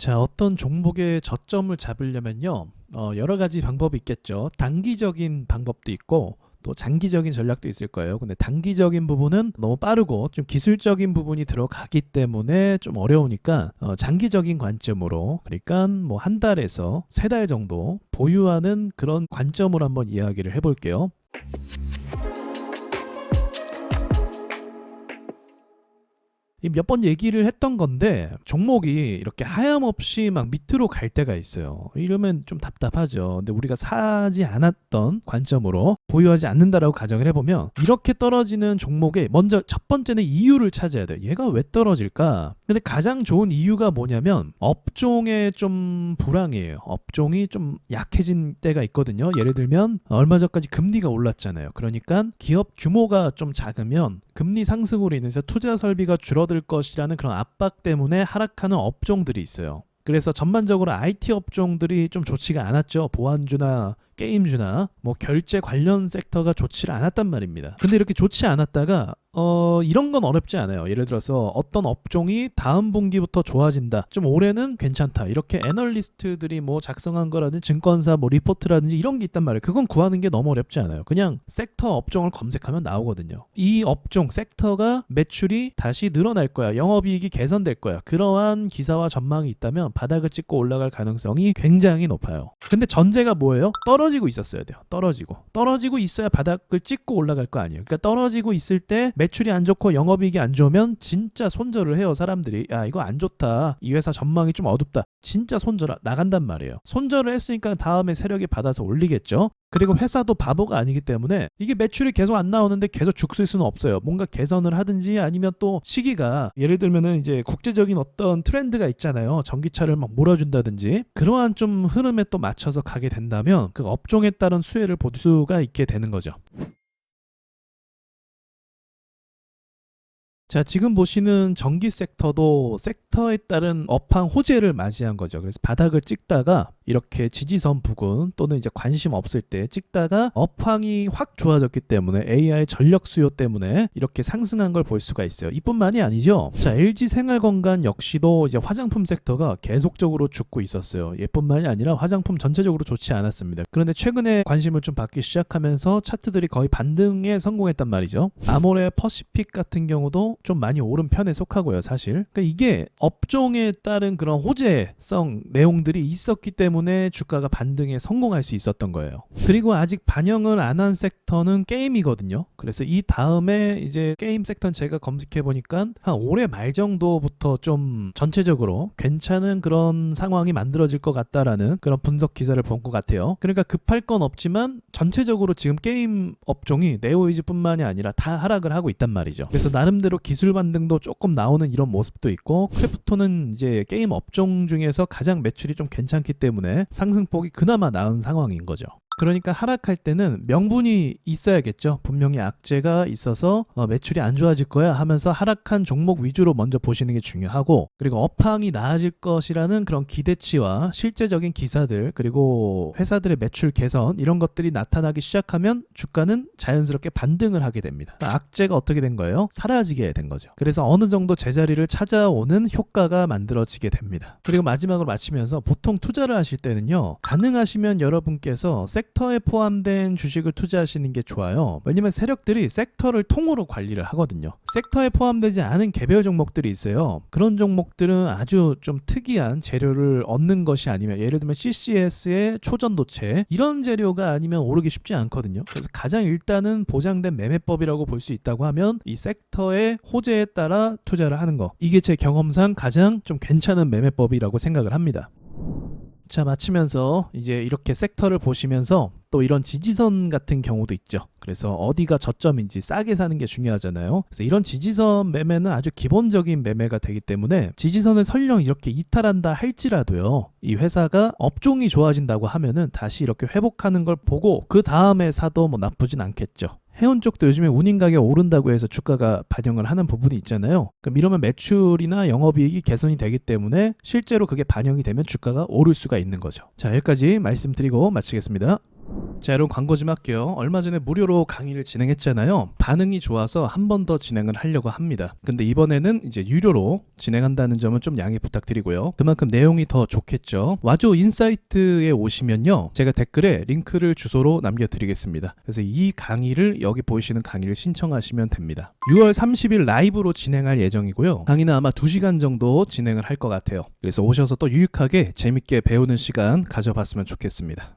자, 어떤 종목의 저점을 잡으려면요. 어, 여러 가지 방법이 있겠죠. 단기적인 방법도 있고 또 장기적인 전략도 있을 거예요. 근데 단기적인 부분은 너무 빠르고 좀 기술적인 부분이 들어가기 때문에 좀 어려우니까 어, 장기적인 관점으로 그러니까 뭐 한 달에서 세 달 정도 보유하는 그런 관점으로 한번 이야기를 해볼게요. 몇 번 얘기를 했던 건데 종목이 이렇게 하염없이 막 밑으로 갈 때가 있어요. 이러면 좀 답답하죠. 근데 우리가 사지 않았던 관점으로 보유하지 않는다라고 가정을 해보면 이렇게 떨어지는 종목에 먼저 첫 번째는 이유를 찾아야 돼요. 얘가 왜 떨어질까? 근데 가장 좋은 이유가 뭐냐면 업종의 좀 불황이에요. 업종이 좀 약해진 때가 있거든요. 예를 들면 얼마 전까지 금리가 올랐잖아요. 그러니까 기업 규모가 좀 작으면 금리 상승으로 인해서 투자 설비가 줄어 들 것이라는 그런 압박 때문에 하락하는 업종들이 있어요. 그래서 전반적으로 IT 업종들이 좀 좋지가 않았죠. 보안주나 게임주나 뭐 결제 관련 섹터가 좋지를 않았단 말입니다. 근데 이렇게 좋지 않았다가 어 이런 건 어렵지 않아요. 예를 들어서 어떤 업종이 다음 분기부터 좋아진다. 좀 올해는 괜찮다. 이렇게 애널리스트들이 뭐 작성한 거라든지 증권사 뭐 리포트라든지 이런 게 있단 말이에요. 그건 구하는 게 너무 어렵지 않아요. 그냥 섹터 업종을 검색하면 나오거든요. 이 업종 섹터가 매출이 다시 늘어날 거야. 영업이익이 개선될 거야. 그러한 기사와 전망이 있다면 바닥을 찍고 올라갈 가능성이 굉장히 높아요. 근데 전제가 뭐예요? 떨어지고 있었어야 돼요. 떨어지고. 떨어지고 있어야 바닥을 찍고 올라갈 거 아니에요. 그러니까 떨어지고 있을 때 매출이 안 좋고 영업이익이 안 좋으면 진짜 손절을 해요. 사람들이. 야, 이거 안 좋다. 이 회사 전망이 좀 어둡다. 진짜 손절 나간단 말이에요. 손절을 했으니까 다음에 세력이 받아서 올리겠죠. 그리고 회사도 바보가 아니기 때문에 이게 매출이 계속 안 나오는데 계속 죽쓸 수는 없어요. 뭔가 개선을 하든지 아니면 또 시기가 예를 들면은 이제 국제적인 어떤 트렌드가 있잖아요. 전기차를 막 몰아준다든지 그러한 좀 흐름에 또 맞춰서 가게 된다면 그 업종에 따른 수혜를 볼 수가 있게 되는 거죠. 자, 지금 보시는 전기 섹터도 섹터에 따른 업황 호재를 맞이한 거죠. 그래서 바닥을 찍다가 이렇게 지지선 부근 또는 이제 관심 없을 때 찍다가 업황이 확 좋아졌기 때문에 AI 전력 수요 때문에 이렇게 상승한 걸 볼 수가 있어요. 이뿐만이 아니죠. 자, LG 생활건강 역시도 이제 화장품 섹터가 계속적으로 죽고 있었어요. 예뿐만이 아니라 화장품 전체적으로 좋지 않았습니다. 그런데 최근에 관심을 좀 받기 시작하면서 차트들이 거의 반등에 성공했단 말이죠. 아모레 퍼시픽 같은 경우도 좀 많이 오른 편에 속하고요, 사실. 그러니까 이게 업종에 따른 그런 호재성 내용들이 있었기 때문에 주가가 반등에 성공할 수 있었던 거예요. 그리고 아직 반영을 안 한 섹터는 게임이거든요. 그래서 이 다음에 이제 게임 섹터는 제가 검색해 보니까 한 올해 말 정도부터 좀 전체적으로 괜찮은 그런 상황이 만들어질 것 같다라는 그런 분석 기사를 본 것 같아요. 그러니까 급할 건 없지만 전체적으로 지금 게임 업종이 네오이즈뿐만이 아니라 다 하락을 하고 있단 말이죠. 그래서 나름대로 기술 반등도 조금 나오는 이런 모습도 있고 크래프톤은 이제 게임 업종 중에서 가장 매출이 좀 괜찮기 때문에 상승폭이 그나마 나은 상황인 거죠. 그러니까 하락할 때는 명분이 있어야겠죠. 분명히 악재가 있어서 어, 매출이 안 좋아질 거야 하면서 하락한 종목 위주로 먼저 보시는 게 중요하고 그리고 업황이 나아질 것이라는 그런 기대치와 실제적인 기사들 그리고 회사들의 매출 개선 이런 것들이 나타나기 시작하면 주가는 자연스럽게 반등을 하게 됩니다. 그러니까 악재가 어떻게 된 거예요? 사라지게 된 거죠. 그래서 어느 정도 제자리를 찾아오는 효과가 만들어지게 됩니다. 그리고 마지막으로 마치면서 보통 투자를 하실 때는요. 가능하시면 여러분께서 섹터에 포함된 주식을 투자하시는 게 좋아요. 왜냐면 세력들이 섹터를 통으로 관리를 하거든요. 섹터에 포함되지 않은 개별 종목들이 있어요. 그런 종목들은 아주 좀 특이한 재료를 얻는 것이 아니면 예를 들면 CCS의 초전도체 이런 재료가 아니면 오르기 쉽지 않거든요. 그래서 가장 일단은 보장된 매매법이라고 볼 수 있다고 하면 이 섹터의 호재에 따라 투자를 하는 거. 이게 제 경험상 가장 좀 괜찮은 매매법이라고 생각을 합니다. 자, 마치면서 이제 이렇게 섹터를 보시면서 또 이런 지지선 같은 경우도 있죠. 그래서 어디가 저점인지 싸게 사는 게 중요하잖아요. 그래서 이런 지지선 매매는 아주 기본적인 매매가 되기 때문에 지지선을 설령 이렇게 이탈한다 할지라도요. 이 회사가 업종이 좋아진다고 하면은 다시 이렇게 회복하는 걸 보고 그 다음에 사도 뭐 나쁘진 않겠죠. 해운 쪽도 요즘에 운임 가격 오른다고 해서 주가가 반영을 하는 부분이 있잖아요. 그럼 이러면 매출이나 영업이익이 개선이 되기 때문에 실제로 그게 반영이 되면 주가가 오를 수가 있는 거죠. 자, 여기까지 말씀드리고 마치겠습니다. 자 여러분 광고 좀 할게요. 얼마 전에 무료로 강의를 진행했잖아요. 반응이 좋아서 한 번 더 진행을 하려고 합니다. 근데 이번에는 이제 유료로 진행한다는 점은 좀 양해 부탁드리고요. 그만큼 내용이 더 좋겠죠. 와조 인사이트에 오시면요. 제가 댓글에 링크를 주소로 남겨드리겠습니다. 그래서 이 강의를 여기 보이시는 강의를 신청하시면 됩니다. 6월 30일 라이브로 진행할 예정이고요. 강의는 아마 2시간 정도 진행을 할 것 같아요. 그래서 오셔서 또 유익하게 재밌게 배우는 시간 가져봤으면 좋겠습니다